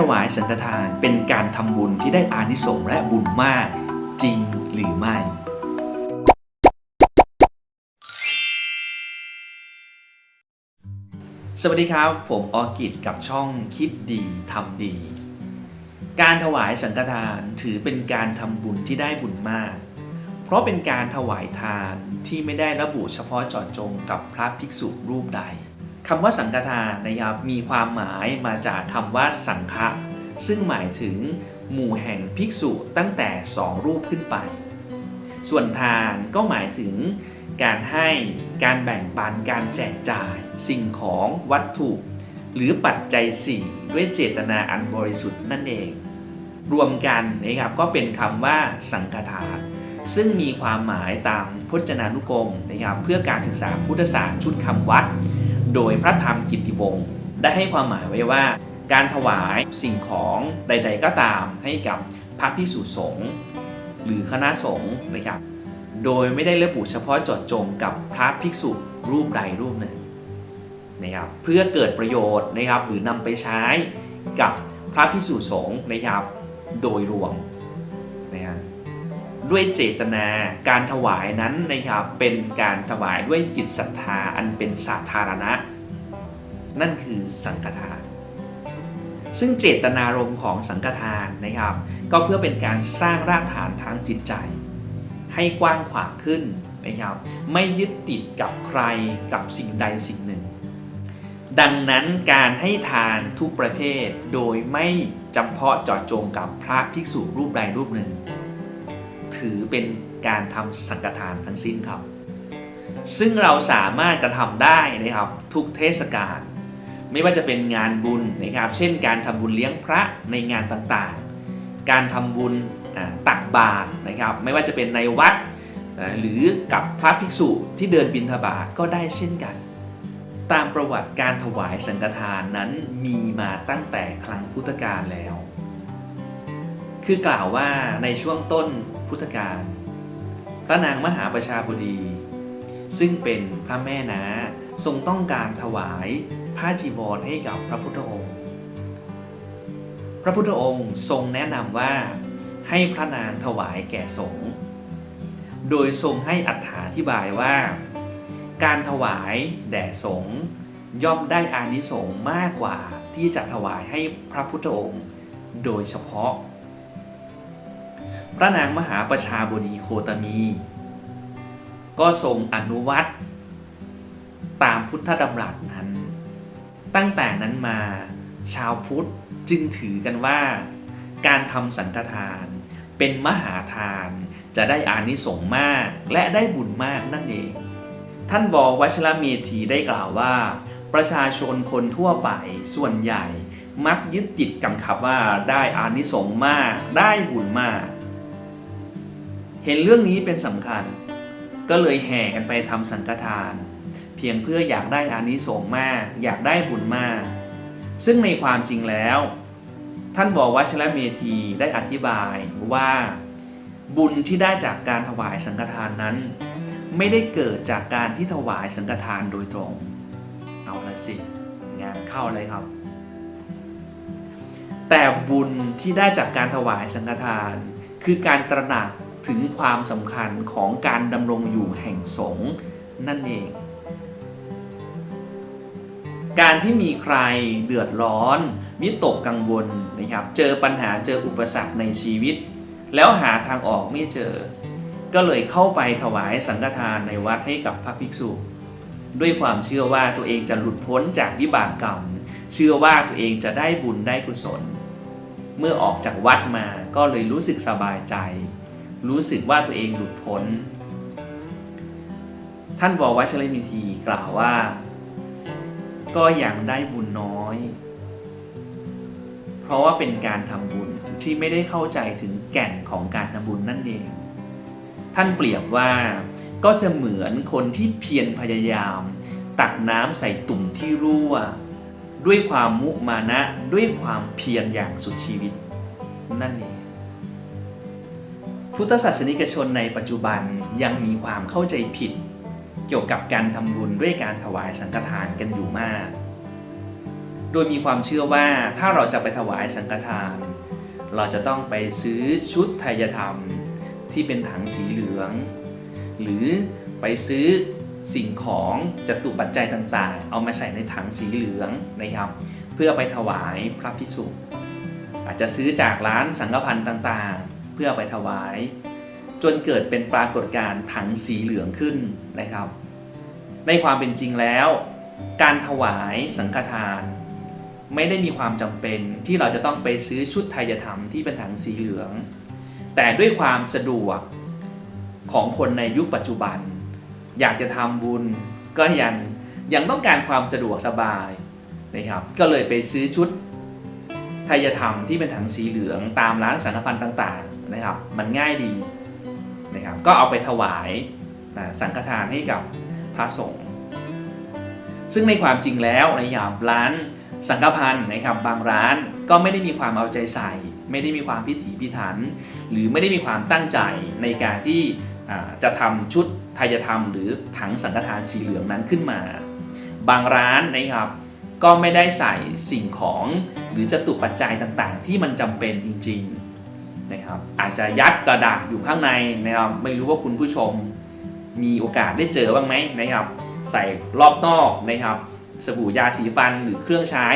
ถวายสังฆทานเป็นการทำบุญที่ได้อานิสงส์และบุญมากจริงหรือไม่ สวัสดีครับ ผมออกิจกับช่องคิดดีทำดี การถวายสังฆทานถือเป็นการทำบุญที่ได้บุญมาก เพราะเป็นการถวายทานที่ไม่ได้ระบุเฉพาะเจาะจงกับพระภิกษุรูปใด คำว่าสังฆทานนะครับมีความหมายมาจากคำว่าสังฆะซึ่งหมายถึงหมู่แห่งภิกษุตั้งแต่สองรูปขึ้นไป ส่วนทานก็หมายถึงการให้การแบ่งปันการแจกจ่าย สิ่งของวัตถุ หรือปัจจัยสี่ด้วยเจตนาอันบริสุทธิ์นั่นเอง รวมกันนะครับก็เป็นคำว่าสังฆทานซึ่งมีความหมายตามพจนานุกรมนะครับเพื่อการศึกษาพุทธศาสตร์ชุดคำวัด โดยพระธรรมกิติวงศ์ได้ให้ความหมายไว้ว่า การถวายสิ่งของใด ๆ ก็ตามให้กับพระภิกษุสงฆ์หรือคณะสงฆ์นะครับ โดยไม่ได้ระบุเฉพาะเจาะจงกับพระภิกษุรูปใดรูปหนึ่งนะครับเพื่อเกิดประโยชน์นะครับหรือนำไปใช้กับพระภิกษุสงฆ์นะครับ โดยรวมนะครับด้วยเจตนาการถวายนั้นนะครับเป็นการถวายด้วยจิตศรัทธาอันเป็นสาธารณะ นั่นคือสังฆทาน ซึ่งเจตนารมณ์ของสังฆทานนะครับ ก็เพื่อเป็นการสร้างรากฐานทางจิตใจ ให้กว้างขวางขึ้นนะครับ ไม่ยึดติดกับใครกับสิ่งใดสิ่งหนึ่ง ดังนั้นการให้ทานทุกประเภทโดยไม่จำเพาะเจาะจงกับพระภิกษุรูปใดรูปหนึ่ง ถือเป็นการทำสังฆทานทั้งสิ้นครับ ซึ่งเราสามารถกระทำได้นะครับทุกเทศกาล ไม่ว่าจะเป็นงานบุญนะครับ เช่นการทำบุญเลี้ยงพระในงานต่างๆ การทำบุญตักบาตรนะครับ ไม่ว่าจะเป็นในวัดหรือกับพระภิกษุที่เดินบิณฑบาตก็ได้เช่นกัน ตามประวัติการถวายสังฆทานนั้นมีมาตั้งแต่ครั้งพุทธกาลแล้ว คือกล่าวว่าในช่วงต้นพุทธกาลพระนางมหาประชาบดี ซึ่งเป็นพระแม่นาทรงต้องการถวาย ผ้าจีวรให้กับพระพุทธองค์ พระพุทธองค์ทรงแนะนำว่าให้พระนางถวายแก่สงฆ์โดยทรงให้อัถาธิบายว่า การถวายแด่สงฆ์ย่อมได้อานิสงส์มากกว่าที่จะถวายให้พระพุทธองค์ โดยเฉพาะ พระนางมหาประชาบดีโคตมี ก็ทรงอนุวัตตามพุทธดำรัสนั้น ตั้งแต่นั้นมา ชาวพุทธจึงถือกันว่า การทำสังฆทาน เป็นมหาทาน จะได้อานิสงส์มากและได้บุญมากนั่นเอง ท่านวอวัชรเมธีได้กล่าวว่า ประชาชนคนทั่วไปส่วนใหญ่มักยึดติดกับคำว่าได้อานิสงส์มาก ได้บุญมาก เห็นเรื่องนี้เป็นสำคัญ ก็เลยแห่กันไปทำสังฆทาน พียงเพื่ออยากได้อานิสงส์มาก อยากได้บุญมาก ซึ่งในความจริงแล้ว ท่านบอกว่าชลเมธีได้อธิบายว่า บุญที่ได้จากการถวายสังฆทานนั้น ไม่ได้เกิดจากการที่ถวายสังฆทานโดยตรง เอาละสิ งานเข้าเลยครับ แต่บุญที่ได้จากการถวายสังฆทาน คือการตระหนักถึงความสำคัญของการดำรงอยู่แห่งสงฆ์นั่นเอง การที่มีใครเดือดร้อนวิตกกังวลนะครับ เจอปัญหาเจออุปสรรคในชีวิต แล้วหาทางออกไม่เจอ ก็เลยเข้าไปถวายสังฆทานในวัดให้กับพระภิกษุ ด้วยความเชื่อว่าตัวเองจะหลุดพ้นจากวิบากกรรม เชื่อว่าตัวเองจะได้บุญได้กุศล เมื่อออกจากวัดมาก็เลยรู้สึกสบายใจ รู้สึกว่าตัวเองหลุดพ้น ท่านววัชรมิธีกล่าวว่า ก็ยังได้บุญน้อย เพราะว่าเป็นการทำบุญที่ไม่ได้เข้าใจถึงแก่นของการทำบุญนั่นเอง ท่านเปรียบว่าก็เสมือนคนที่เพียรพยายาม ตักน้ำใส่ตุ่มที่รั่ว ด้วยความมุมานะด้วยความเพียรอย่างสุดชีวิตนั่นเอง พุทธศาสนิกชนในปัจจุบันยังมีความเข้าใจผิด เกี่ยวกับการทำบุญด้วยการถวายสังฆทานกันอยู่มาก โดยมีความเชื่อว่าถ้าเราจะไปถวายสังฆทาน เราจะต้องไปซื้อชุดไทยธรรม ที่เป็นถังสีเหลือง หรือไปซื้อสิ่งของจตุปัจจัยต่างๆ เอามาใส่ในถังสีเหลืองนะครับ เพื่อไปถวายพระภิกษุอาจจะซื้อจากร้านสังฆพันธ์ต่างๆ เพื่อไปถวาย จนเกิดเป็นปรากฏการณ์ถังสีเหลืองขึ้นนะครับ ในความเป็นจริงแล้ว การถวายสังฆทาน ไม่ได้มีความจำเป็นที่เราจะต้องไปซื้อชุดไทยธรรมที่เป็นถังสีเหลือง แต่ด้วยความสะดวกของคนในยุคปัจจุบัน อยากจะทำบุญก็ยังยังต้องการความสะดวกสบายนะครับ ก็เลยไปซื้อชุดไทยธรรมที่เป็นถังสีเหลืองตามร้านสังฆพันธ์ต่าง ๆ นะครับ มันง่ายดี นะครับก็เอาไปถวายสังฆทานให้กับพระสงฆ์ซึ่งในความจริงแล้วในะครับร้านสังฆพันธ์นะครับบางร้านก็ไม่ได้มีความเอาใจใส่ ไม่ได้มีความพิถีพิถัน หรือไม่ได้มีความตั้งใจในการที่จะทำชุดไทยธรรม หรือถังสังฆทานสีเหลืองนั้นขึ้นมา บางร้านนะครับก็ไม่ได้ใส่สิ่งของหรือจตุปัจจัยต่างๆ ที่มันจำเป็นจริงๆ นะครับอาจจะยัดกระดาษอยู่ข้างในนะครับไม่รู้ว่าคุณผู้ชมมีโอกาสได้เจอบ้างไหมนะครับ ใส่รอบนอกนะครับสบู่ยาสีฟันหรือเครื่องใช้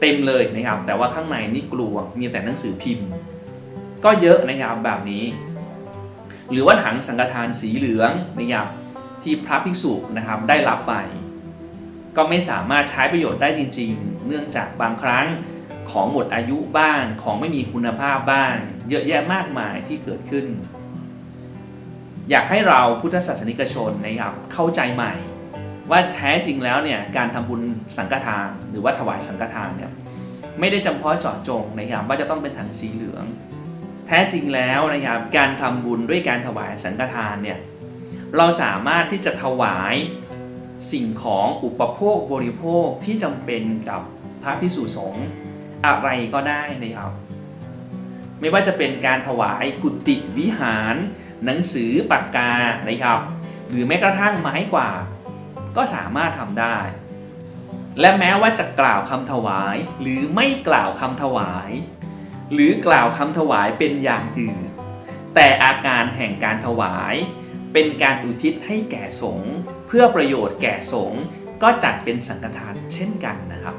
เต็มเลยนะครับ แต่ว่าข้างในนี่กลวงมีแต่หนังสือพิมพ์ ก็เยอะนะครับแบบนี้ หรือว่าถังสังฆทานสีเหลืองนะครับที่พระภิกษุนะครับได้รับไป ก็ไม่สามารถใช้ประโยชน์ได้จริง ๆ เนื่องจากบางครั้ง ของหมดอายุบ้าง ของไม่มีคุณภาพบ้าง เยอะแยะมากมายที่เกิดขึ้น อยากให้เราพุทธศาสนิกชนนะครับเข้าใจใหม่ ว่าแท้จริงแล้วเนี่ยการทำบุญสังฆทานหรือว่าถวายสังฆทานเนี่ยไม่ได้จำเพาะเจาะจงนะครับว่าจะต้องเป็นถังสีเหลือง แท้จริงแล้วนะครับการทำบุญด้วยการถวายสังฆทานเนี่ยเราสามารถที่จะถวายสิ่งของอุปโภคบริโภคที่จำเป็นกับพระพิสุสงฆ์ อะไรก็ได้นะครับ ไม่ว่าจะเป็นการถวายกุฏิวิหาร หนังสือปากกานะครับ หรือแม้กระทั่งไม้กวาดก็สามารถทำได้ และแม้ว่าจะกล่าวคำถวาย หรือไม่กล่าวคำถวาย หรือกล่าวคำถวายเป็นอย่างอื่น แต่อาการแห่งการถวาย เป็นการอุทิศให้แก่สงฆ์เพื่อประโยชน์แก่สงฆ์ก็จัดเป็นสังฆทานเช่นกันนะครับ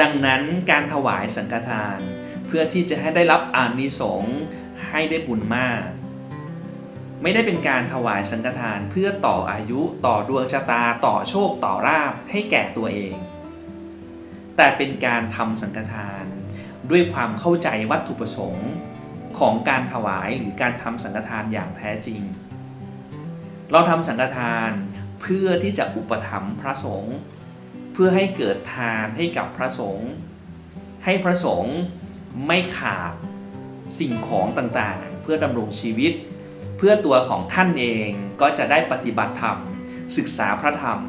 ดังนั้นการถวายสังฆทาน เพื่อที่จะให้ได้รับอานิสงส์ให้ได้บุญมาก ไม่ได้เป็นการถวายสังฆทานเพื่อต่ออายุต่อดวงชะตาต่อโชคต่อราบให้แก่ตัวเอง แต่เป็นการทำสังฆทาน ด้วยความเข้าใจวัตถุประสงค์ของการถวายหรือการทำสังฆทานอย่างแท้จริง เราทำสังฆทานเพื่อที่จะอุปถัมภ์พระสงฆ์ เพื่อให้เกิดทานให้กับพระสงฆ์ให้พระสงฆ์ไม่ขาดสิ่งของต่างๆ เพื่อดำรงชีวิต เพื่อตัวของท่านเองก็จะได้ปฏิบัติธรรม ศึกษาพระธรรม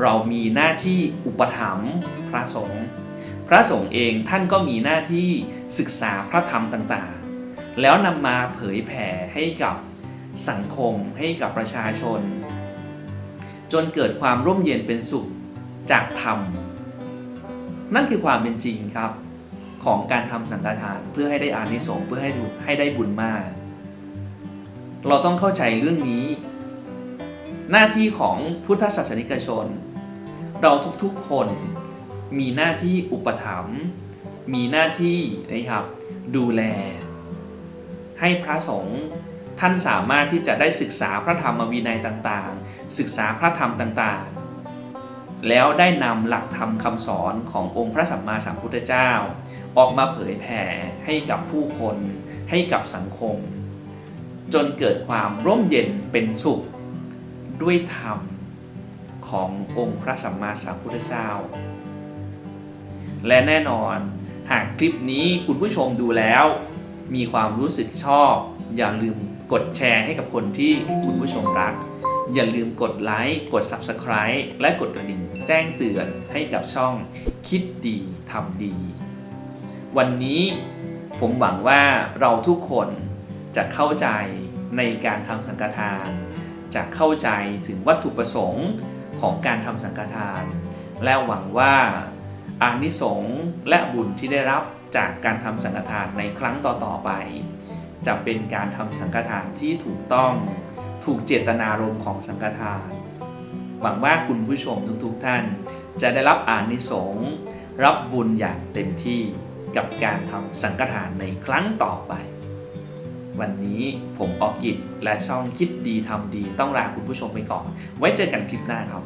เรามีหน้าที่อุปถัมภ์พระสงฆ์พระสงฆ์เองท่านก็มีหน้าที่ศึกษาพระธรรมต่างๆ แล้วนำมาเผยแผ่ให้กับสังคมให้กับประชาชน จนเกิดความร่มเย็นเป็นสุข จากธรรม นั่นคือความเป็นจริงครับของการทำสังฆทานเพื่อให้ได้อานิสงส์เพื่อให้ดูให้ได้บุญมาก เราต้องเข้าใจเรื่องนี้ หน้าที่ของพุทธศาสนิกชน เราทุกๆคนมีหน้าที่อุปถัมภ์มีหน้าที่นะครับดูแล ให้พระสงฆ์ท่านสามารถที่จะได้ศึกษาพระธรรมวินัยต่างๆ ศึกษาพระธรรมต่างๆ แล้วได้นำหลักธรรมคำสอนขององค์พระสัมมาสัมพุทธเจ้า ออกมาเผยแผ่ให้กับผู้คน ให้กับสังคม จนเกิดความร่มเย็นเป็นสุข ด้วยธรรมขององค์พระสัมมาสัมพุทธเจ้า และแน่นอนหากคลิปนี้คุณผู้ชมดูแล้ว มีความรู้สึกชอบ อย่าลืมกดแชร์ให้กับคนที่คุณผู้ชมรัก อย่าลืมกดไลค์ กด Subscribe และกดกระดิ่งแจ้งเตือนให้กับช่องคิดดีทำดี วันนี้ผมหวังว่าเราทุกคนจะเข้าใจในการทำสังฆทาน จะเข้าใจถึงวัตถุประสงค์ของการทำสังฆทาน และหวังว่าอานิสงส์และบุญที่ได้รับจากการทำสังฆทานในครั้งต่อๆไป จะเป็นการทำสังฆทานที่ถูกต้อง ถูกเจตนารมณ์ของสังฆทาน หวังว่าคุณผู้ชมทุกๆท่าน จะได้รับอานิสงส์รับบุญอย่างเต็มที่กับการทำสังฆทานในครั้งต่อไป วันนี้ผมออกกิจและช่องคิดดีทำดีต้องลาคุณผู้ชมไปก่อน ไว้เจอกันคลิปหน้าครับ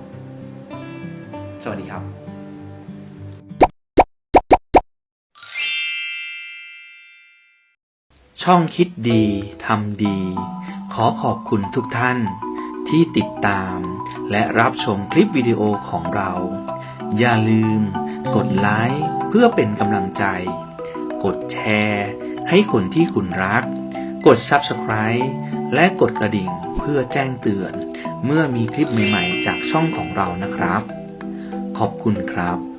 สวัสดีครับช่องคิดดี ทำดี ขอขอบคุณทุกท่านที่ติดตามและรับชมคลิปวิดีโอของเรา อย่าลืมกดไลค์เพื่อเป็นกำลังใจ กดแชร์ให้คนที่คุณรัก กด Subscribe และกดกระดิ่งเพื่อแจ้งเตือน เมื่อมีคลิปใหม่ๆ จากช่องของเรานะครับ ขอบคุณครับ